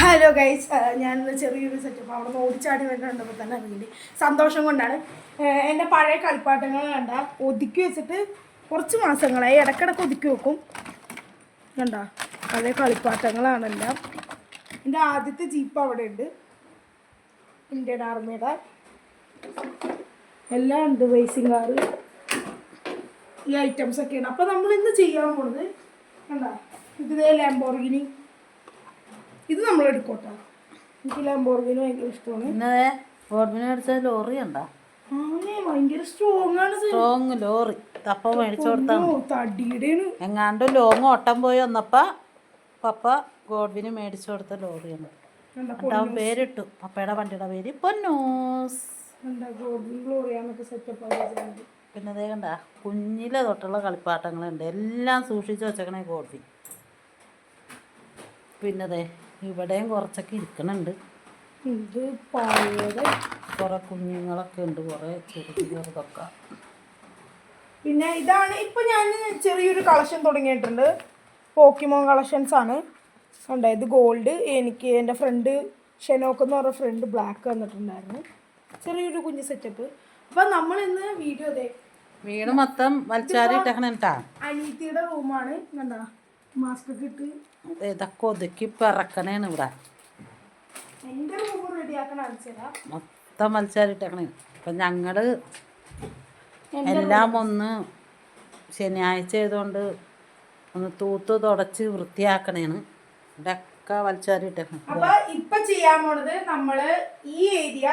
Hello guys ഞാൻ ചെറിയൊരു setup അവിടെ നിന്ന് ഓടിച്ചാടി വരുന്ന കണ്ടപ്പോൾ തന്നെ വീട് സന്തോഷം കൊണ്ടാണ്. എന്റെ പഴയ കളിപ്പാട്ടങ്ങൾ കണ്ട ഒതുക്കി വെച്ചിട്ട് കുറച്ച് മാസങ്ങളായി. ഇടക്കിടക്ക് ഒതുക്കി വെക്കും. കണ്ട പഴയ കളിപ്പാട്ടങ്ങളാണെല്ലാം. എന്റെ ആദ്യത്തെ ജീപ്പ് അവിടെ ഉണ്ട്. ഇന്ത്യൻ ആർമിയുടെ എല്ലാം ഉണ്ട് റേസിംഗ് കാറ് ഈ ഐറ്റംസ് ഒക്കെയാണ്. അപ്പോൾ നമ്മൾ ഇന്ന് ചെയ്യാൻ പോണത് കണ്ട ഇതേ ലാംബോർഗിനി ഇത് നമ്മൾ എടുക്കോട്ടോ. എനിക്ക് ലാംബോർഗിനി ഭയങ്കര ഇഷ്ടമാണ്. ഓർമിന് മേടിച്ച ലോറി ഉണ്ടോ ഭയങ്കര സ്ട്രോങ് ആണ്. Strong lorry. തപ്പ മേടിച്ചു കൊടുത്താണ് എങ്ങാണ്ട് ലോങ് ഓട്ടം പോയി വന്നപ്പോ പപ്പ ഗോഡ്വിന് മേടിച്ചു കൊടുത്ത ലോറിയാണ് എന്നിട്ട് പേരിട്ടു. പപ്പയുടെ വണ്ടിയുടെ പേര് പൊന്നൂസ്. പിന്നെ അതേ കണ്ട കുഞ്ഞിലെ തൊട്ടുള്ള കളിപ്പാട്ടങ്ങളുണ്ട്. എല്ലാം സൂക്ഷിച്ചു വെച്ചേക്കണേ ഗോഡ്വിൻ. പിന്നതേ ഇവിടെയും കുറച്ചൊക്കെ ഇരിക്കണുണ്ട്. ഇത് പഴയത്. കുറെ കുഞ്ഞുങ്ങളൊക്കെ ഉണ്ട് കുറെ ചെറു ചെറുതൊക്കെ. പിന്നെ ഇതാണ് ഇപ്പൊ ഞാൻ ചെറിയൊരു കളക്ഷൻ തുടങ്ങിയിട്ടുണ്ട്. പോക്കിമോൺ കളക്ഷൻസ് ആണ്. ഉണ്ടായത് ഗോൾഡ് എനിക്ക് എന്റെ ഫ്രണ്ട് ഷെനോക്ക് എന്ന് പറഞ്ഞ ഫ്രണ്ട് ബ്ലാക്ക് വന്നിട്ടുണ്ടായിരുന്നു. ചെറിയൊരു കുഞ്ഞ് സെറ്റപ്പ് അപ്പം നമ്മൾ ഇന്ന് വീഡിയോ അതെ വീട് മൊത്തം വലിച്ചാരി റൂമാണ് എന്താ മാസ്ക് കിട്ട് ഇട്ട് ഇതൊക്കെ ഒതുക്കി പിറക്കണേണ് ഇവിടെ. മൊത്തം മത്സരിട്ടേക്കണേ അപ്പം ഞങ്ങൾ എല്ലാം ഒന്ന് ശനിയാഴ്ച ആയതുകൊണ്ട് ഒന്ന് തൂത്ത് തുടച്ച് വൃത്തിയാക്കണേണ്. ഇവിടെയൊക്കെ വലിച്ചാരിട്ടേക്കണം അപ്പൊ ഇപ്പൊ ചെയ്യാൻ പോണത് നമ്മൾ ഈ ഏരിയ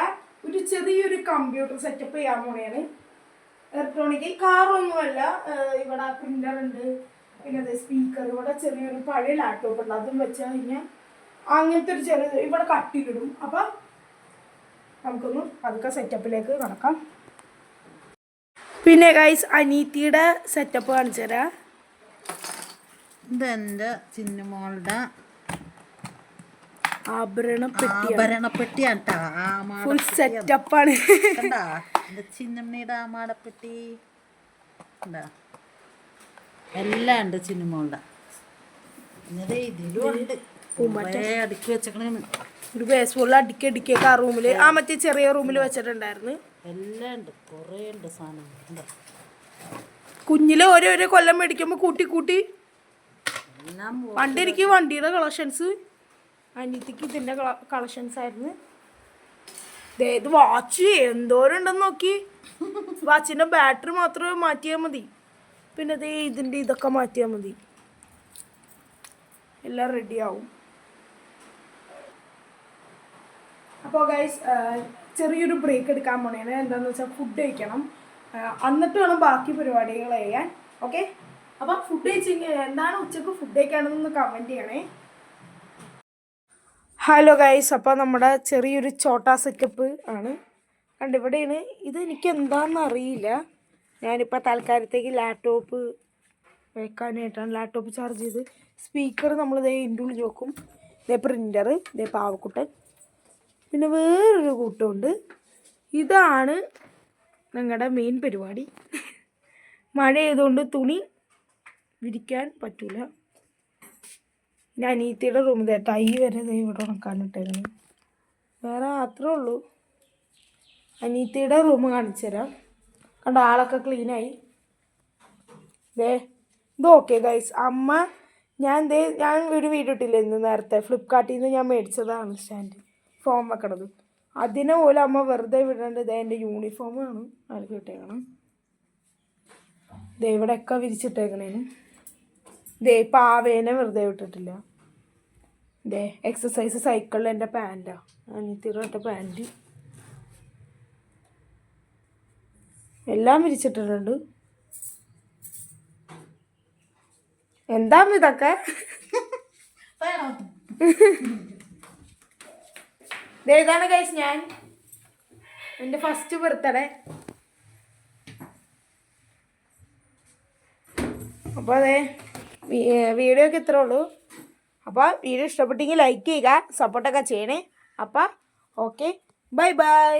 ഒരു ചെറിയൊരു കമ്പ്യൂട്ടർ സെറ്റപ്പ് ചെയ്യാൻ പോണേണ്. ഇലക്ട്രോണിക് കാറൊന്നുമല്ല ഇവിടെ പ്രിന്റർ ഉണ്ട്. പിന്നെ സ്പീക്കർ ഇവിടെ ചെറിയൊരു പഴയ ലാപ്ടോപ്പ് ഉണ്ട്. അതും വെച്ച് കഴിഞ്ഞാൽ അങ്ങനത്തെ ഒരു ചെറിയ ഇവിടെ കട്ടിലിടും അപ്പൊ നമുക്കൊന്ന് അതൊക്കെ സെറ്റപ്പിലേക്ക് നടക്കാം പിന്നെ ഗൈസ് അനീത്തിയുടെ സെറ്റപ്പ് കാണിച്ചു തരാം. ഇതെന്റെ ചിന്നമോളുടെ ആഭരണപ്പെട്ടി ഫുൾ സെറ്റപ്പാണ് ചിന്നമ്മയുടെ ആമാടപ്പെട്ടി. കണ്ടാ? എല്ലാം ഉണ്ട് ചിന്നുമോളുടെ. പിന്നെ ഇതിലും ഉണ്ട്. അടുക്കി വെച്ചേക്കണേന്ന് ഒരു ബേസ്ബോളിൽ അടുക്കി അടുക്കിയൊക്കെ ആ റൂമിൽ ആ മറ്റേ ചെറിയ റൂമിൽ വെച്ചിട്ടുണ്ടായിരുന്നു. എല്ലാം ഉണ്ട്. കുറേ ഉണ്ട് സാധനം കുഞ്ഞിലെ ഓരോരോ കൊല്ലം മേടിക്കുമ്പോൾ കൂട്ടി കൂട്ടി. പണ്ട് എനിക്ക് വണ്ടിയുടെ കളക്ഷൻസ് അനിയത്തിക്ക് ഇതിന്റെ കളക്ഷൻസ് ആയിരുന്നു. ഇത് വാച്ച് എന്തോരം ഉണ്ടെന്ന് നോക്കി വാച്ചിന്റെ ബാറ്ററി മാത്രമേ മാറ്റിയാൽ മതി. പിന്നെ ദേ ഇതിന്റെ ഇതൊക്കെ മാറ്റിയാൽ മതി. എല്ലാം റെഡിയാവും അപ്പോൾ ഗൈസ് ചെറിയൊരു ബ്രേക്ക് എടുക്കാൻ പോണേന് എന്താന്ന് വെച്ചാൽ ഫുഡ് കഴിക്കണം. എന്നിട്ട് വേണം ബാക്കി പരിപാടികൾ ചെയ്യാൻ. ഓക്കെ അപ്പോൾ ഫുഡ് കഴിച്ച് എന്താണ് ഉച്ചയ്ക്ക് ഫുഡ് കഴിക്കണമെന്ന് കമന്റ് ചെയ്യണേ. ഹലോ ഗൈസ് അപ്പോൾ നമ്മുടെ ചെറിയൊരു ചോട്ടാ സെറ്റപ്പ് ആണ്. കണ്ടിവിടെയാണ്. ഇത് എനിക്ക് എന്താണെന്ന് അറിയില്ല. ഞാനിപ്പോൾ തൽക്കാലത്തേക്ക് ലാപ്ടോപ്പ് വെക്കാനായിട്ടാണ് ലാപ്ടോപ്പ് ചാർജ് ചെയ്ത്. സ്പീക്കർ നമ്മൾ ഇതേ ഇതിന്റെ ഉള്ളിൽ വെക്കും. ഇതേ പ്രിന്റർ ഇതേ പാവക്കുട്ടൻ. പിന്നെ വേറൊരു കൂട്ടമുണ്ട്. ഇതാണ് ഞങ്ങളുടെ മെയിൻ പരിപാടി. മഴ ആയതുകൊണ്ട് തുണി വിരിക്കാൻ പറ്റൂല. ഞാൻ അനീത്തിയുടെ റൂമിൽ തൈ വരെ ഇവിടെ ഉണക്കാനിട്ടായിരുന്നു വേറെ അത്രേ ഉള്ളൂ. അനീത്തിയുടെ റൂം കാണിച്ചു തരാം കണ്ട ആളൊക്കെ ക്ലീനായി ദേ ഇത് ഓക്കെ ഗൈസ് അമ്മ ഞാൻ ദേ ഞാൻ ഒരു വീഡിയോ ഇട്ടില്ല ഇന്ന് നേരത്തെ? ഫ്ലിപ്കാർട്ടിൽ നിന്ന് ഞാൻ മേടിച്ചതാണ് സ്റ്റാൻഡ് ഫോം വെക്കണത്. അതിനെ പോലെ അമ്മ വെറുതെ വിടേണ്ടത് ദേ എന്റെ യൂണിഫോമാണ് അതിൽ ഇട്ടേക്കണം? ദേ ഇവിടെയൊക്കെ വിരിച്ചിട്ടേക്കണേന്. ദേ പാവേനെ വെറുതെ വിട്ടിട്ടില്ല. ദേ എക്സസൈസ് സൈക്കിളിൽ എന്റെ പാന്റാണ് അനിയത്തിയുടെ പാന്റ് എല്ലാം വിരിച്ചിട്ടിട്ടുണ്ട്. എന്താ ഇതൊക്കെ ഇതാണ് കഴിച്ച് ഞാൻ. എന്റെ ഫസ്റ്റ് ബർത്ത്ഡേ അപ്പോൾ അതെ വീഡിയോ ഒക്കെ ഇത്രേ ഉള്ളൂ. അപ്പോൾ വീഡിയോ ഇഷ്ടപ്പെട്ടെങ്കിൽ ലൈക്ക് ചെയ്യുക സപ്പോർട്ടൊക്കെ ചെയ്യണേ. അപ്പോൾ ഓക്കെ ബൈ ബൈ